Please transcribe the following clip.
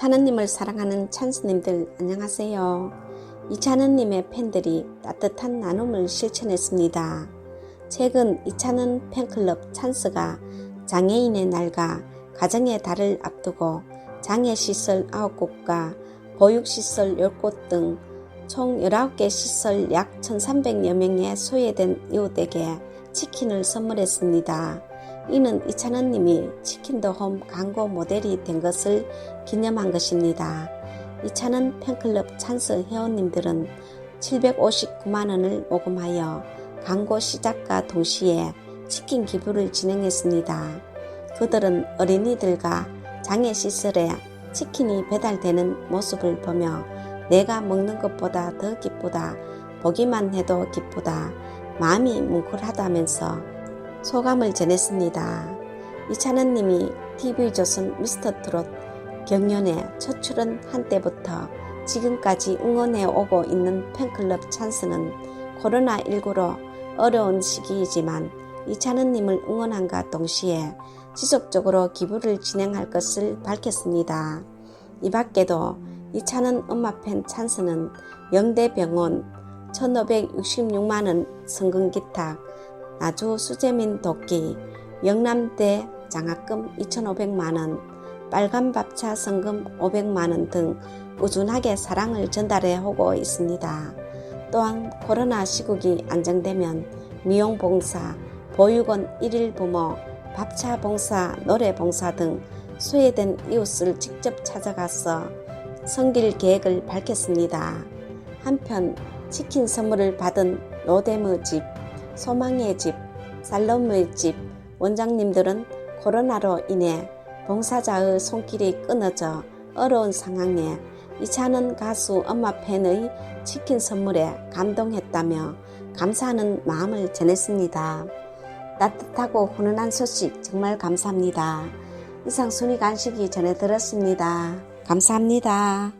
찬은님을 사랑하는 찬스님들 안녕하세요. 이찬은님의 팬들이 따뜻한 나눔을 실천했습니다. 최근 이찬은 팬클럽 찬스가 장애인의 날과 가정의 달을 앞두고 장애시설 9곳과 보육시설 10곳 등 총 19개 시설 약 1,300여 명의 소외된 이웃에게 치킨을 선물했습니다. 이는 이찬원님이 치킨더홈 광고 모델이 된 것을 기념한 것입니다. 이찬원 팬클럽 찬스 회원님들은 759만원을 모금하여 광고 시작과 동시에 치킨 기부를 진행했습니다. 그들은 어린이들과 장애시설에 치킨이 배달되는 모습을 보며 내가 먹는 것보다 더 기쁘다, 보기만 해도 기쁘다, 마음이 뭉클하다면서 소감을 전했습니다. 이찬원님이 TV조선 미스터트롯 경연에 첫 출연 한 때부터 지금까지 응원해 오고 있는 팬클럽 찬스는 코로나19로 어려운 시기이지만 이찬원님을 응원함과 동시에 지속적으로 기부를 진행할 것을 밝혔습니다. 이 밖에도 이찬원 엄마팬 찬스는 영대병원 1566만원 성금기탁, 나주 수재민 도끼, 영남대 장학금 2,500만원, 빨간밥차 성금 500만원 등 꾸준하게 사랑을 전달해 오고 있습니다. 또한 코로나 시국이 안정되면 미용봉사, 보육원 일일 부모, 밥차 봉사, 노래 봉사 등 소외된 이웃을 직접 찾아가서 성길 계획을 밝혔습니다. 한편 치킨 선물을 받은 노데무 집, 소망의 집, 살롬의 집 원장님들은 코로나로 인해 봉사자의 손길이 끊어져 어려운 상황에 이찬은 가수 엄마 팬의 치킨 선물에 감동했다며 감사하는 마음을 전했습니다. 따뜻하고 훈훈한 소식 정말 감사합니다. 이상 순위 간식이 전해드렸습니다. 감사합니다.